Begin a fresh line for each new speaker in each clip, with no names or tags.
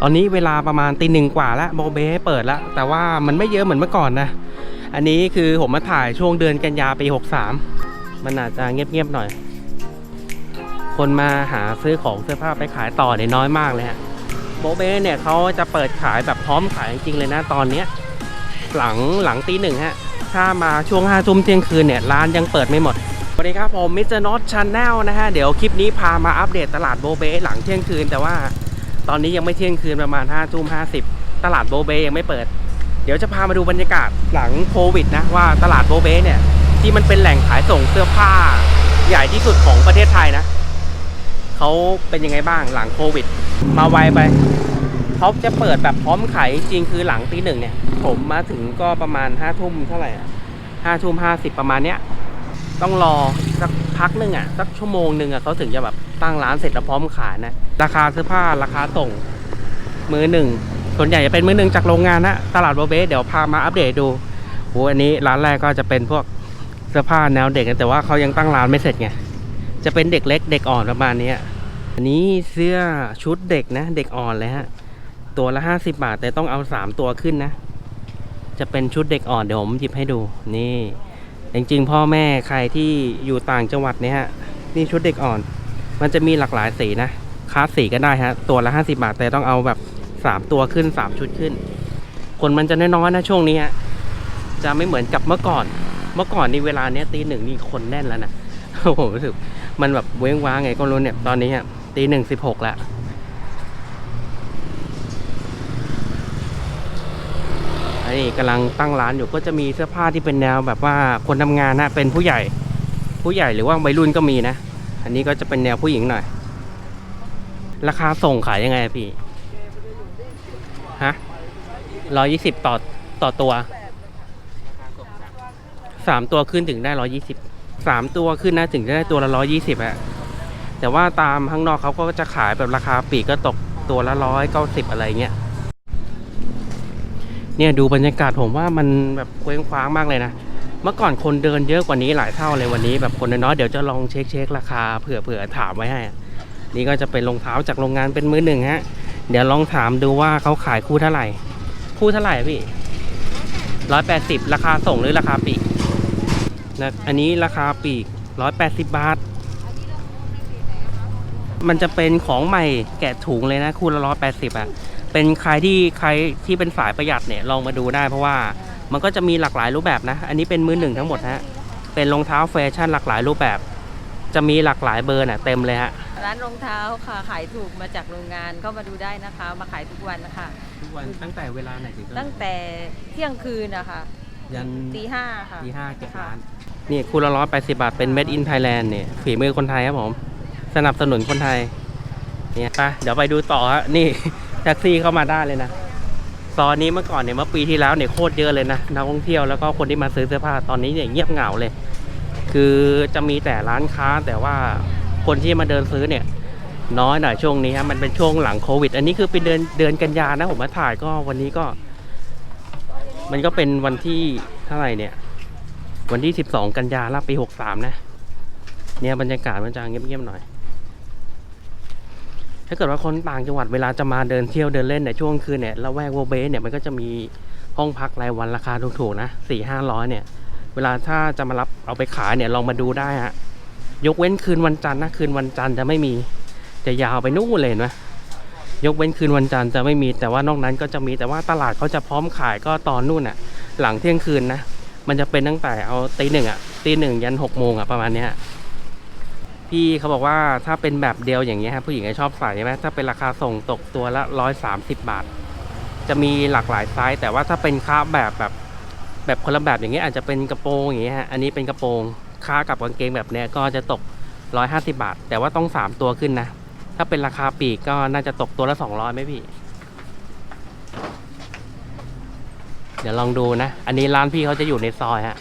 ตอนนี้เวลาประมาณตีหนึ่งกว่าแล้วโบเบเปิดแล้ว แต่ว่ามันไม่เยอะเหมือนเมื่อก่อนนะ อันนี้คือผมมาถ่ายช่วงเดือนกันยาปี 63 มันอาจจะเงียบๆหน่อย คนมาหาซื้อของเสื้อผ้าไปขายต่อเนี่ยน้อยมากเลยฮะโบเบเนี่ยเขาจะเปิดขายแบบพร้อมขายจริงๆเลยนะตอนเนี้ยหลังหลังตีหนึ่งฮะ ถ้ามาช่วงห้าทุ่มเที่ยงคืนเนี่ยร้านยังเปิดไม่หมดสวัสดีครับผมมิสเตอร์น็อตชาแนลนะฮะ เดี๋ยวคลิปนี้พามาอัปเดตตลาดโบเบหลังเที่ยงคืนแต่ว่า ตอนนี้ยังไม่เที่ยงคืนประมาณ5้าทุ่มห้าสิบตลาดโบเบยังไม่เปิด เดี๋ยวจะพามาดูบรรยากาศหลังโควิดนะว่าตลาดโบเบเนี่ย ที่มันเป็นแหล่งขายส่งเสื้อผ้า ใหญ่ที่สุดของประเทศไทยนะเขาเป็นยังไงบ้างหลังโควิด มาไวไปเขาจะเปิดแบบพร้อมขายจริงคือหลังตีหนึ่งเนี่ย ผมมาถึงก็ประมาณห้าทุ่มเท่าไหร่อะห้าทุ่มห้าสิบประมาณเนี้ย ต้องรอ สักพักหนึ่งอะสักชั่วโมงหนึ่งอะเขาถึงจะแบบตั้งร้านเสร็จแล้วพร้อมขายนะราคาเสื้อผ้าราคาส่งมือหนึ่งส่วนใหญ่จะเป็นมือหนึ่งจากโรงงานนะตลาดโบเบสเดี๋ยวพามาอัปเดตดูโหอันนี้ร้านแรกก็จะเป็นพวกเสื้อผ้าแนวเด็กนแต่ว่าเขายังตั้งร้านไม่เสร็จไงจะเป็นเด็กเล็กเด็กอ่อนประมาณนี้อันนี้เสื้อชุดเด็กนะ เด็กอ่อนเลยฮะตัวละ 50 บาท แต่ต้องเอา 3 ตัวขึ้นนะ จะเป็นชุดเด็กอ่อนเดี๋ยวผมหยิบให้ดูนี่ จริงๆ พ่อแม่ใครที่อยู่ต่างจังหวัดเนี่ยฮะนี่ชุดเด็กอ่อน มันจะมีหลากหลายสีนะคลาสสีก็ได้ฮะตัวละ 50 บาท แต่ต้องเอาแบบ 3 ตัวขึ้น 3 ชุดขึ้น คนมันจะน้อยๆนะช่วงนี้ฮะจะไม่เหมือนกับเมื่อก่อน เมื่อก่อนนี่เวลาเนี้ยตีหนึ่งนี่คนแน่นแล้วนะผมรู้สึกมันแบบเว้งว้างไงก็รู้เนี่ยตอนนี้ฮะตีหนึ่งสิบหกแล้ว นนี้กำลังตั้งร้านอยู่ก็จะมีเสื้อผ้าที่เป็นแนวแบบว่าคนทำงานนะเป็นผู้ใหญ่ ผู้ใหญ่หรือว่าวัยรุ่นก็มีนะ อันนี้ก็จะเป็นแนวผู้หญิงหน่อย ราคาส่งขายยังไงพี่ฮะร้อยี่สิบต่อต่อตัวสามตัวขึ้นถึงได้ร้อยี่สิบสามตัวขึ้นนะถึงจะได้ตัวละร้อยี่สิบอะแต่ว่าตามข้างนอกเขาก็จะขายแบบราคาปีกก็ตกตัวละร้อยเก้าสิบอะไรเงี้ย เนี่ยดูบรรยากาศผมว่ามันแบบเคว้งคว้างมากเลยนะ เมื่อก่อนคนเดินเยอะกว่านี้หลายเท่าเลยวันนี้ แบบคนน้อยๆเดี๋ยวจะลองเช็คเช็คราคาเผื่อเผื่อถามไว้ให้ นี่ก็จะเป็นรองเท้าจากโรงงานเป็นมือหนึ่งฮะ เดี๋ยวลองถามดูว่าเขาขายคู่เท่าไหร่ คู่เท่าไหร่พี่ร้อยแปดสิบราคาส่งหรือราคาปีกนะอันนี้ราคาปีกร้อยแปดสิบบาท มันจะเป็นของใหม่แกะถุงเลยนะ คู่ละร้อยแปดสิบอะ เป็นใครที่ใครที่เป็นสายประหยัดเนี่ยลองมาดูได้ เพราะว่ามันก็จะมีหลากหลายรูปแบบนะ อันนี้เป็นมือหนึ่งทั้งหมดฮะเป็นรองเท้าแฟชั่นหลากหลายรูปแบบ จะมีหลากหลายเบอร์น่ะเต็มเลยฮะ
ร้านรองเท้าค่ะขายถูกมาจากโรงงานก็มาดูได้นะคะ มาขายทุกวันนะคะ
ทุกวันตั้งแต่เวลาไหนถึง
ตั้งแต่เที่ยงคืนนะคะ
ยัน
ตีห้าค่ะ
ตีห้าเก็บร้านนี่คู่ละร้อยแปดสิบาทเป็น made in Thailand เนี่ยฝีมือคนไทยครับผม สนับสนุนคนไทยเนี่ยไปเดี๋ยวไปดูต่อฮะนี่ แท็กซี่เข้ามาได้เลยนะซอยนี้เมื่อก่อนเนี่ยเมื่อปีที่แล้วเนี่ยโคตรเยอะเลยนะนักท่องเที่ยวแล้วก็คนที่มาซื้อเสื้อผ้าตอนนี้เนี่ยเงียบเหงาเลย คือจะมีแต่ร้านค้าแต่ว่าคนที่มาเดินซื้อเนี่ยน้อยหน่อยช่วงนี้ฮะมันเป็นช่วงหลังโควิด อันนี้คือเป็นเดือนเดือนกันยานะผมมาถ่ายก็วันนี้ก็ มันก็เป็นวันที่เท่าไหร่เนี่ย วันที่ 12 กันยาละปี 63 นะ เนี่ยบรรยากาศมันจะเงียบๆหน่อย ถ้าเกิดว่าคนต่างจังหวัดเวลาจะมาเดินเที่ยวเดินเล่นเนี่ยช่วงคืนเนี่ยละแวกโวเบสเนี่ยมันก็จะมีห้องพักรายวันราคาถูกๆนะสี่ห้าร้อยเนี่ย เวลาถ้าจะมารับเอาไปขายเนี่ยลองมาดูได้ฮะยกเว้นคืนวันจันทร์นะคืนวันจันทร์จะไม่มีจะยาวไปนู่นเลยเห็นไหมยกเว้นคืนวันจันทร์จะไม่มีแต่ว่านอกนั้นก็จะมีแต่ว่าตลาดเขาจะพร้อมขายก็ตอนนู่นอะ หลังเที่ยงคืนนะมันจะเป็นตั้งแต่เอาตีหนึ่งอะตีหนึ่งยันหกโมงอะประมาณเนี้ย พี่เขาบอกว่าถ้าเป็นแบบเดียวอย่างเงี้ยฮะผู้หญิงจะชอบใส่ใช่ไหมถ้าเป็นราคาส่งตกตัวละร้อยสามสิบบาท จะมีหลากหลายไซส์แต่ว่าถ้าเป็นค้าแบบแบบแบบคนละแบบอย่างเงี้ยอาจจะเป็นกระโปรงอย่างเงี้ยฮะอันนี้เป็นกระโปรงค้ากับกางเกงแบบเนี้ยก็จะตกร้อยห้าสิบาท แต่ว่าต้องสามตัวขึ้นนะถ้าเป็นราคาปีกก็น่าจะตกตัวละสองร้อยไหมพี่ เดี๋ยวลองดูนะ อันนี้ร้านพี่เขาจะอยู่ในซอยฮะ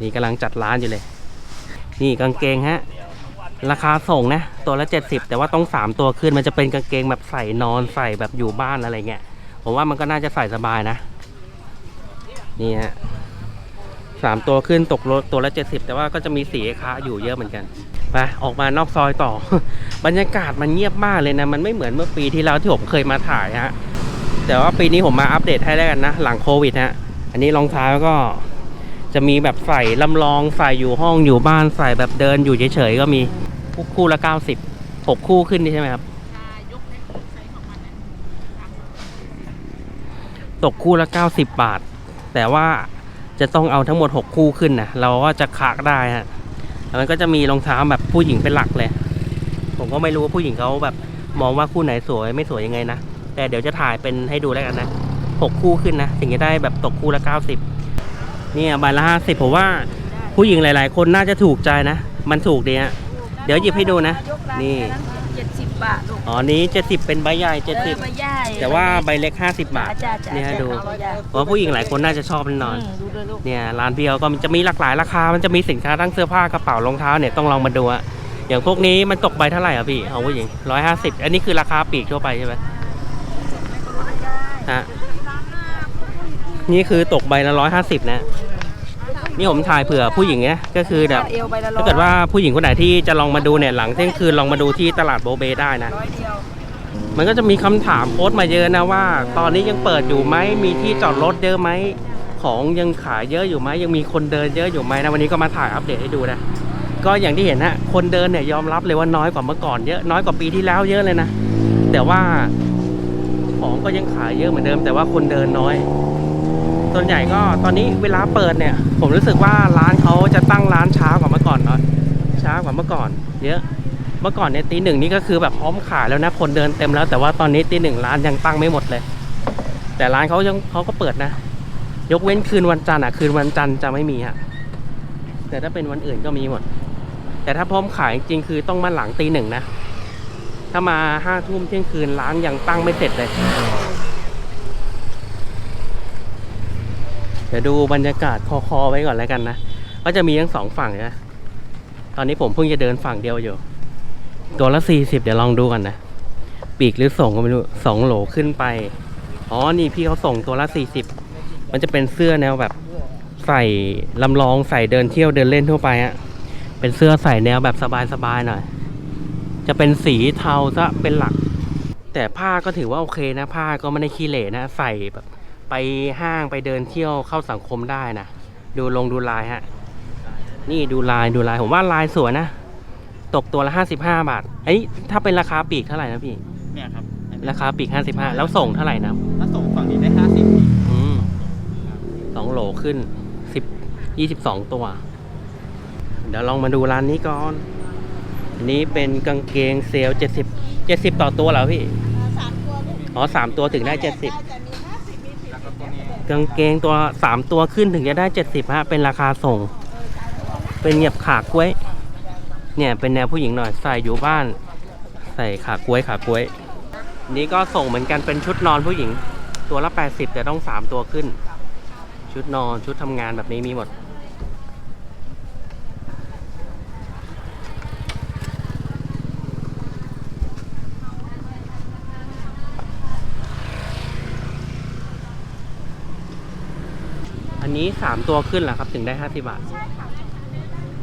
นี่กำลังจัดร้านอยู่เลย นี่กางเกงฮะ ราคาส่งนะ ตัวละ 70 แต่ว่าต้อง 3 ตัวขึ้นมันจะเป็นกางเกงแบบใส่นอนใส่แบบอยู่บ้านอะไรเงี้ยผมว่ามันก็น่าจะใส่สบายนะ นี่ฮะสามตัวขึ้นตกรถตัวละเจ็ดสิบแต่ว่าก็จะมีสีค้าอยู่เยอะเหมือนกันไปออกมานอกซอยต่อ บรรยากาศมันเงียบมากเลยนะ มันไม่เหมือนเมื่อปีที่แล้วที่ผมเคยมาถ่ายฮะแต่ว่าปีนี้ผมมาอัปเดตให้แล้วกันนะ หลังโควิดฮะอันนี้รองเท้าก็ จะมีแบบใส่ลำลองใส่อยู่ห้องอยู่บ้านใส่แบบเดินอยู่เฉยๆก็มีคู่ละเก้าสิบหกคู่ขึ้นนี่ใช่ไหมครับ ตกคู่ละ 90 บาท แต่ว่าจะต้องเอาทั้งหมด 6 คู่ขึ้นนะเราก็จะคากได้ฮะแล้วมันก็จะมีรองเท้าแบบผู้หญิงเป็นหลักเลย ผมก็ไม่รู้ว่าผู้หญิงเขาแบบมองว่าคู่ไหนสวยไม่สวยยังไงนะ แต่เดี๋ยวจะถ่ายเป็นให้ดูแล้วกันนะ 6 คู่ขึ้นนะ ถึงจะได้แบบตกคู่ละ 90 เนี่ยใบละ50ผมว่าผู้หญิงหลาย ๆ คนน่าจะถูกใจนะ มันถูกดีฮะเดี๋ยวหยิบให้ดูนะ นี่
เจ็ดสิบบาทลูก
อ๋อนี้70เป็นใบใหญ่
เออใบใหญ่
70แต่ว่าใบเล็ก50บาท
จ้าจ้า
นี่ให้ดู
จ้า
เพราะผู้หญิงหลายคนน่าจะชอบแน่นอน
อืมดูด้วยลูก
เนี่ยร้านพี่เขาก็จะมีหลากหลายราคา มันจะมีสินค้าทั้งเสื้อผ้ากระเป๋ารองเท้าเนี่ยต้องลองมาดูอะอย่างพวกนี้มันตกใบเท่าไหร่อะพี่เอาผู้หญิงร้อยห้าสิบอันนี้คือราคาปลีกทั่วไปใช่ไหมฮะนี่คือตกใบละร้อยห้าสิบนะ นี่ผมถ่ายเผื่อผู้หญิงนะก็คือแบบ
เอวใบละร้อย
ถ้าเกิดว่าผู้หญิงคนไหนที่จะลองมาดูเนี่ยหลังเที่ยงคืนลองมาดูที่ตลาดโบเบได้นะ
ร้อยเดียว
มันก็จะมีคำถามโพสต์มาเยอะนะว่า ตอนนี้ยังเปิดอยู่ไหมมีที่จอดรถเยอะไหมของยังขายเยอะอยู่ไหมยังมีคนเดินเยอะอยู่ไหมนะวันนี้ก็มาถ่ายอัปเดตให้ดูนะก็อย่างที่เห็นนะคนเดินเนี่ยยอมรับเลยว่าน้อยกว่าเมื่อก่อนเยอะน้อยกว่าปีที่แล้วเยอะเลยนะแต่ว่าของก็ยังขายเยอะเหมือนเดิม แต่ว่าคนเดินน้อย ส่วนใหญ่ก็ตอนนี้เวลาเปิดเนี่ย ผมรู้สึกว่าร้านเขาจะตั้งร้านช้ากว่าเมื่อก่อนเนาะช้ากว่าเมื่อก่อน เยอะเมื่อก่อนเนี่ยตีหนึ่งนี่ก็คือแบบพร้อมขายแล้วนะคนเดินเต็มแล้ว แต่ว่าตอนนี้ตีหนึ่งร้านยังตั้งไม่หมดเลย แต่ร้านเขายังเขาก็เปิดนะ ยกเว้นคืนวันจันทร์อะคืนวันจันทร์จะไม่มีฮะแต่ถ้าเป็นวันอื่นก็มีหมด แต่ถ้าพร้อมขายจริงคือต้องมาหลังตีหนึ่งนะถ้ามาห้าทุ่มเที่ยงคืนร้านยังตั้งไม่เสร็จเลย เดี๋ยวดูบรรยากาศคอๆไว้ก่อนแล้วกันนะ ก็จะมีทั้งสองฝั่งนะ ตอนนี้ผมเพิ่งจะเดินฝั่งเดียวอยู่ ตัวละสี่สิบเดี๋ยวลองดูกันนะ ปีกหรือส่งก็ไม่รู้สองโหลขึ้นไป อ๋อ นี่พี่เขาส่งตัวละสี่สิบมันจะเป็นเสื้อแนวแบบใส่ลำลองใส่เดินเที่ยวเดินเล่นทั่วไปอะเป็นเสื้อใส่แนวแบบสบายๆหน่อย จะเป็นสีเทาซะเป็นหลัก แต่ผ้าก็ถือว่าโอเคนะ ผ้าก็ไม่ได้ขี้เหร่นะ ใส่แบบ ไปห้างไปเดินเที่ยวเข้าสังคมได้นะ ดูลงดูลายฮะ นี่ดูลายดูลาย ผมว่าลายสวยนะ ตกตัวละ 55 บาทไอ้ถ้าเป็นราคาปีกเท่าไหร่นะพี่
เนี่ยครับ
ราคาปีก 55 แล้วส่งเท่าไหร่นะ
ถ้าส่งฝั่งนี้ได้ 50
อืมสองโหลขึ้น 10 22 ตัว เดี๋ยวลองมาดูร้านนี้ก่อน นี้เป็นกางเกงเซลล์70 70 ต่อตัวเหรอพี่
สามตัว
อ๋อสามตัวถึงได้
70 ก็ตัวนี้
กางเกงตัวสามตัวขึ้นถึงจะได้เจ็ดสิบฮะเป็นราคาส่ง เป็นเหยียบขากล้วย เนี่ยเป็นแนวผู้หญิงหน่อยใส่อยู่บ้าน ใส่ขากล้วยขากล้วย นี้ก็ส่งเหมือนกันเป็นชุดนอนผู้หญิง ตัวละแปดสิบแต่ต้องสามตัวขึ้น ชุดนอนชุดทำงานแบบนี้มีหมด นนี้สามตัวขึ้นเหรอครับถึงได้ห้าสิบาท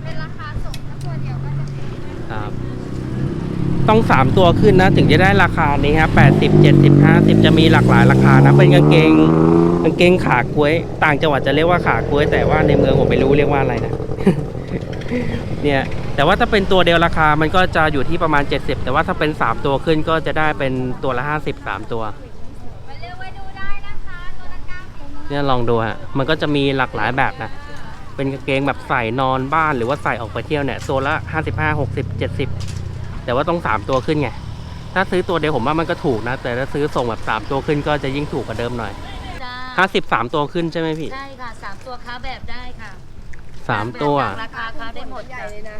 เป็นราคาส่งถ้าตัวเดียวก็จะเป็น
ครับ ต้องสามตัวขึ้นนะ ถึงจะได้ราคานี้ครับแปดสิบเจ็ดสิบห้าสิบจะมีหลากหลายราคานะ เป็นกางเกงกางเกงขากล้วย ต่างจังหวัดจะเรียกว่าขากล้วย แต่ว่าในเมืองผมไม่รู้เรียกว่าอะไรนะ เนี่ยแต่ว่าถ้าเป็นตัวเดียวราคามันก็จะอยู่ที่ประมาณ 70 แต่ว่าถ้าเป็น 3 ตัวขึ้นก็จะได้เป็นตัวละ 50 3 ตัว
เนี่
ยลองดูฮะ มันก็จะมีหลากหลายแบบนะ เป็นกางเกงแบบใส่นอนบ้านหรือว่าใส่ออกไปเที่ยวเนี่ยตัวละ55 60 70แต่ว่าต้อง3ตัวขึ้นไง ถ้าซื้อตัวเดียวผมว่ามันก็ถูกนะ แต่ถ้าซื้อส่งแบบ3ตัวขึ้นก็จะยิ่งถูกกว่าเดิมหน่อย
จ้า
50 3ตัวขึ้นใช่ไหมพี่
ได้ค่ะสามตัวค้าแบบได้ค่ะ
3ตัว
แบบราคาค้าได้หมดใหญ่เลยนะ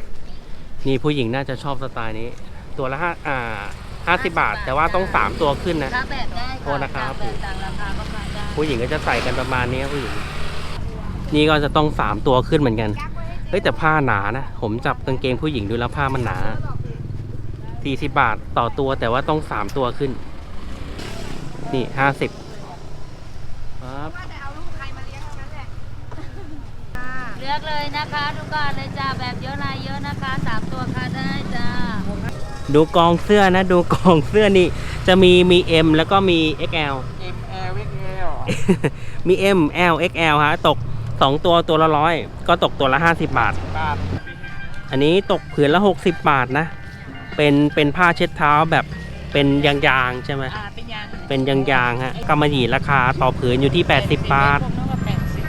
นี่ผู้หญิงน่าจะชอบสไตล์นี้ ตัวละห้าอ่า50บาท แต่ว่าต้อง3ตัวขึ้นนะ
ค้าแบบได้
โทษนะครับ
แบบต่างราคาก็ค้าได้
ผู้หญิงก็จะใส่กันประมาณนี้ครับผู้หญิง นี่ก็จะต้องสามตัวขึ้นเหมือนกันเฮ้ยแต่ผ้าหนานะ ผมจับกางเกงผู้หญิงดูแล้วผ้ามันหนาสี่สิบาทต่อตัวแต่ว่าต้องสามตัวขึ้น นี่ห้าสิบครับ
ว่าแต่เอาลูกใครมาเลี้ยงเท่านั้นแหละ
ลือกเลยนะคะทุกคนเลยจ้าแบบเยอะลายเยอะนะคะสามตัวค่ะได้จ้า
ดูกองเสื้อนะ ดูกองเสื้อนี่ จะมีมี M แล้วก็มี XL
M L X L
มี M L XL ฮะตก 2 ตัวตัวละร้อยก็ตกตัวละ 50บาท
บาท
อันนี้ตกผืนละ 60 บาทนะ เป็นเป็นผ้าเช็ดเท้าแบบเป็นยางๆใช่ไหม
อ่าเป็นยัง
เป็นยางๆฮะกำมะหยี่ราคาต่อผืนอยู่ที่ 80 บาท
พวกนั้นก็แปดสิบ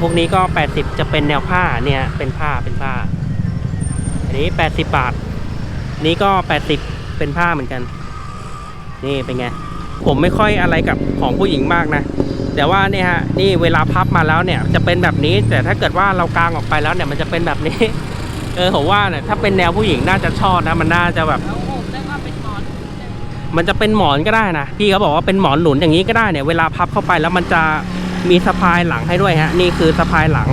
พวกนี้ก็ 80 จะเป็นแนวผ้าเนี่ยเป็นผ้าเป็นผ้า อันนี้ 80 บาท นี้ก็ 80 เป็นผ้าเหมือนกัน นี่เป็นไง ผมไม่ค่อยอะไรกับของผู้หญิงมากนะ แต่ว่าเนี่ยฮะนี่เวลาพับมาแล้วเนี่ยจะเป็นแบบนี้ แต่ถ้าเกิดว่าเรากางออกไปแล้วเนี่ยมันจะเป็นแบบนี้ เออผมว่าเนี่ยถ้าเป็นแนวผู้หญิงน่าจะชอบนะ มันน่าจะแบบ
แล้วโอบแล้วก็เป็นหมอน
มันจะเป็นหมอนก็ได้นะพี่เขาบอกว่าเป็นหมอนหนุนอย่างนี้ก็ได้เนี่ยเวลาพับเข้าไปแล้วมันจะมีสะพายหลังให้ด้วยฮะนี่คือสะพายหลัง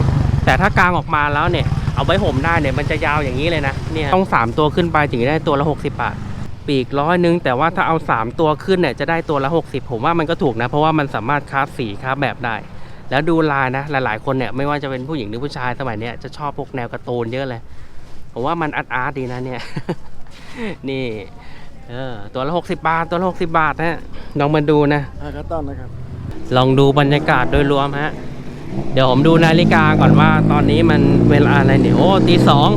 แต่ถ้ากางออกมาแล้วเนี่ยเอาไว้ห่มได้เนี่ยมันจะยาวอย่างนี้เลยนะเนี่ยต้อง 3 ตัวขึ้นไปถึงจะได้ตัวละ 60 บาท ปีกร้อยนึงแต่ว่าถ้าเอา 3 ตัวขึ้นเนี่ยจะได้ตัวละ 60 ผมว่ามันก็ถูกนะ เพราะว่ามันสามารถคราฟสีคราฟแบบได้ แล้วดูลายนะ หลายๆ คนเนี่ยไม่ว่าจะเป็นผู้หญิงหรือผู้ชายสมัยเนี้ยจะชอบพวกแนวการ์ตูนเยอะเลย ผมว่ามันอาร์ตอาร์ตดีนะเนี่ย นี่เออตัวละ 60 บาท ตัวละ 60 บาทฮะลองมาดูนะ
ผ้าคัตตอนนะครับ
ลองดูบรรยากาศโดยรวมฮะ เดี๋ยวผมดูนาฬิกาก่อนว่าตอนนี้มันเวลาอะไรเนี่ยโอ้ตีสอง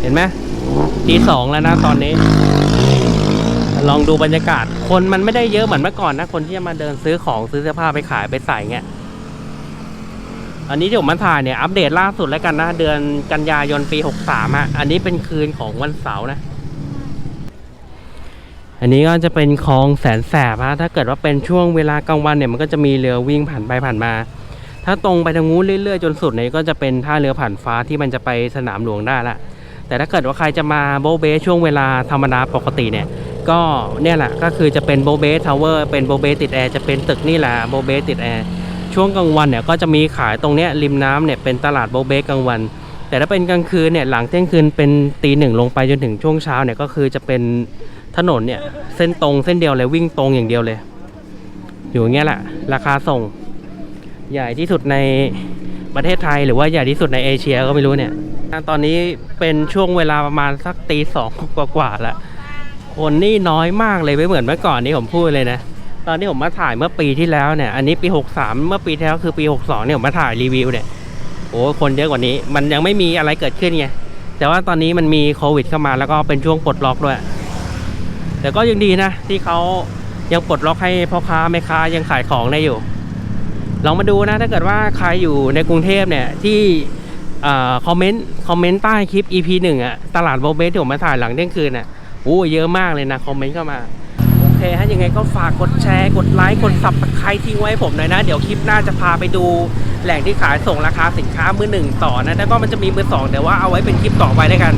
เห็นไหมตีสองแล้วนะตอนนี้ ลองดูบรรยากาศ คนมันไม่ได้เยอะเหมือนเมื่อก่อนนะ คนที่จะมาเดินซื้อของซื้อเสื้อผ้าไปขายไปใส่เงี้ย อันนี้ที่ผมมาถ่ายเนี่ยอัปเดตล่าสุดแล้วกันนะ เดือนกันยายนปี63ฮะอันนี้เป็นคืนของวันเสาร์นะ อันนี้ก็จะเป็นคลองแสนแสบฮะถ้าเกิดว่าเป็นช่วงเวลากลางวันเนี่ยมันก็จะมีเรือวิ่งผ่านไปผ่านมา ถ้าตรงไปทางงู้นเรื่อยๆจนสุดเนี่ยก็จะเป็นท่าเรือผ่านฟ้าที่มันจะไปสนามหลวงได้ละแต่ถ้าเกิดว่าใครจะมาโบเบช่วงเวลาธรรมดาปกติเนี่ย ก็เนี่ยแหละก็คือจะเป็นโบเบทาวเวอร์เป็นโบเบติดแอร์จะเป็นตึกนี่แหละโบเบติดแอร์ช่วงกลางวันเนี่ยก็จะมีขายตรงเนี้ยริมน้ำเนี่ยเป็นตลาดโบเบกลางวัน แต่ถ้าเป็นกลางคืนเนี่ยหลังเที่ยงคืนเป็นตีหนึ่งลงไปจนถึงช่วงเช้าเนี่ยก็คือจะเป็นถนนเนี่ยเส้นตรงเส้นเดียวเลยวิ่งตรงอย่างเดียวเลย อยู่เงี้ยแหละราคาส่ง ใหญ่ที่สุดในประเทศไทยหรือว่าใหญ่ที่สุดในเอเชียก็ไม่รู้เนี่ยตอนนี้เป็นช่วงเวลาประมาณสักตีสองกว่าๆแล้ว คนนี่น้อยมากเลยไม่เหมือนเมื่อก่อนนี่ผมพูดเลยนะ ตอนที่ผมมาถ่ายเมื่อปีที่แล้วเนี่ย อันนี้ปี 63 เมื่อปีที่แล้วคือปี 62เนี่ยผมมาถ่ายรีวิวเนี่ยโอ้คนเยอะกว่านี้ มันยังไม่มีอะไรเกิดขึ้นไง แต่ว่าตอนนี้มันมีโควิดเข้ามาแล้วก็เป็นช่วงปลดล็อกด้วย แต่ก็ยังดีนะ ที่เขายังปลดล็อกให้พ่อค้าแม่ค้ายังขายของได้อยู่ ลองมาดูนะ ถ้าเกิดว่าใครอยู่ในกรุงเทพเนี่ยที่อ่าคอมเมนต์คอมเมนต์ใต้คลิป EP หนึ่งอะตลาดโบเบสที่ผมมาถ่ายหลังเที่ยงคืนอะ โอ้เยอะมากเลยนะคอมเมนต์เข้ามาโอเคฮะยังไงก็ฝากกดแชร์กดไลค์กดสับใครทิ้งไว้ผมหน่อยนะ เดี๋ยวคลิปหน้าจะพาไปดูแหล่งที่ขายส่งราคาสินค้ามือหนึ่งต่อนะแล้วก็มันจะมีมือสองแต่ว่าเอาไว้เป็นคลิปต่อไปด้วกัน